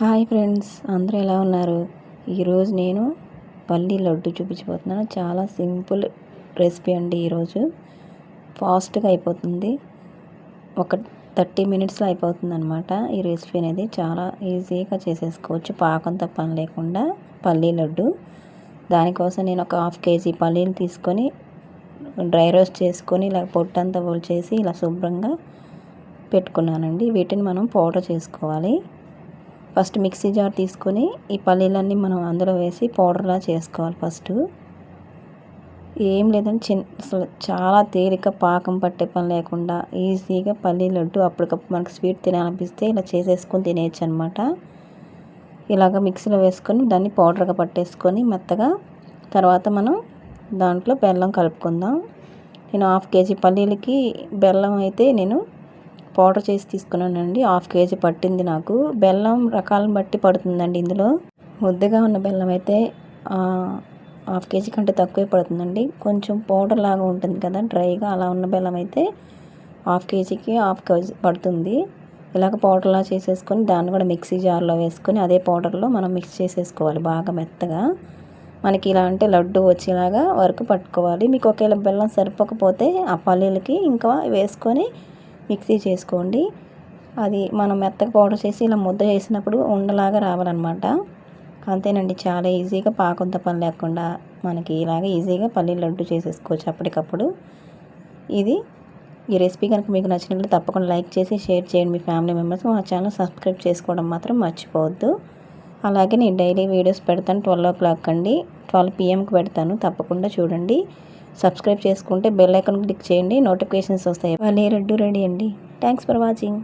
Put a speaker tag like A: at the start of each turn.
A: Hi friends అందరూ ఎలా ఉన్నారు? ఈరోజు నేను పల్లీ లడ్డు చూపించబోతున్నాను. చాలా సింపుల్ రెసిపీ అండి ఈరోజు. ఫాస్ట్గా అయిపోతుంది. ఒక థర్టీ మినిట్స్లో అయిపోతుంది అనమాట ఈ రెసిపీ అనేది. చాలా ఈజీగా చేసేసుకోవచ్చు. పాకంతో పని లేకుండా పల్లీ లడ్డు. దానికోసం నేను ఒక హాఫ్ కేజీ పల్లీలు తీసుకొని డ్రై రోస్ట్ చేసుకొని ఇలా పొట్టంతా చేసి ఇలా శుభ్రంగా పెట్టుకున్నానండి. వీటిని మనం పౌడర్ చేసుకోవాలి. ఫస్ట్ మిక్సీ జార్ తీసుకొని ఈ పల్లీలన్నీ మనం అందులో వేసి పౌడర్లా చేసుకోవాలి ఫస్ట్. ఏం లేదని చిన్న అసలు చాలా తేలిక పాకం పట్టే పని లేకుండా ఈజీగా పల్లీ లడ్డు అప్పటికప్పుడు మనకు స్వీట్ తినాలనిపిస్తే ఇలా చేసేసుకొని తినేయచ్చు అనమాట ఇలాగ మిక్సీలో వేసుకొని దాన్ని పౌడర్గా పట్టేసుకొని మెత్తగా తర్వాత మనం దాంట్లో బెల్లం కలుపుకుందాం. నేను హాఫ్ కేజీ పల్లీలకి బెల్లం అయితే నేను పౌడర్ చేసి తీసుకున్నానండి. హాఫ్ కేజీ పట్టింది నాకు. బెల్లం రకాలను బట్టి పడుతుందండి ఇందులో. ముద్దగా ఉన్న బెల్లం అయితే హాఫ్ కేజీ కంటే తక్కువే పడుతుందండి. కొంచెం పౌడర్ లాగా ఉంటుంది కదా డ్రైగా అలా ఉన్న బెల్లం అయితే హాఫ్ కేజీకి హాఫ్ కేజీ పడుతుంది. ఇలాగ పౌడర్లా చేసేసుకొని దాన్ని కూడా మిక్సీ జార్లో వేసుకొని అదే పౌడర్లో మనం మిక్స్ చేసేసుకోవాలి బాగా మెత్తగా. మనకి ఇలా అంటే లడ్డు వచ్చేలాగా వరకు పట్టుకోవాలి. మీకు ఒకవేళ బెల్లం సరిపోకపోతే ఆ పల్లీలకి ఇంకా వేసుకొని మిక్సీ చేసుకోండి. అది మనం మెత్తగా పౌడర్ చేసి ఇలా ముద్ద చేసినప్పుడు ఉండలాగా రావాలన్నమాట. అంతేనండి చాలా ఈజీగా పాకొంత పని లేకుండా మనకి ఇలాగ ఈజీగా పల్లీ లడ్డు చేసేసుకోవచ్చు అప్పటికప్పుడు. ఇది ఈ రెసిపీ కనుక మీకు నచ్చినట్లు తప్పకుండా లైక్ చేసి షేర్ చేయండి. మీ ఫ్యామిలీ మెంబర్స్ మా ఛానల్ సబ్స్క్రైబ్ చేసుకోవడం మాత్రం మర్చిపోవద్దు. అలాగే నేను డైలీ వీడియోస్ పెడతాను ట్వెల్వ్ ఓ క్లాక్ అండి. ట్వెల్వ్ పిఎంకి పెడతాను తప్పకుండా చూడండి. సబ్స్క్రైబ్ చేసుకుంటే బెల్ ఐకాన్ క్లిక్ చేయండి. నోటిఫికేషన్స్ వస్తాయి. వాళ్ళే రెడ్డు రెడీ అండి. Thanks for watching.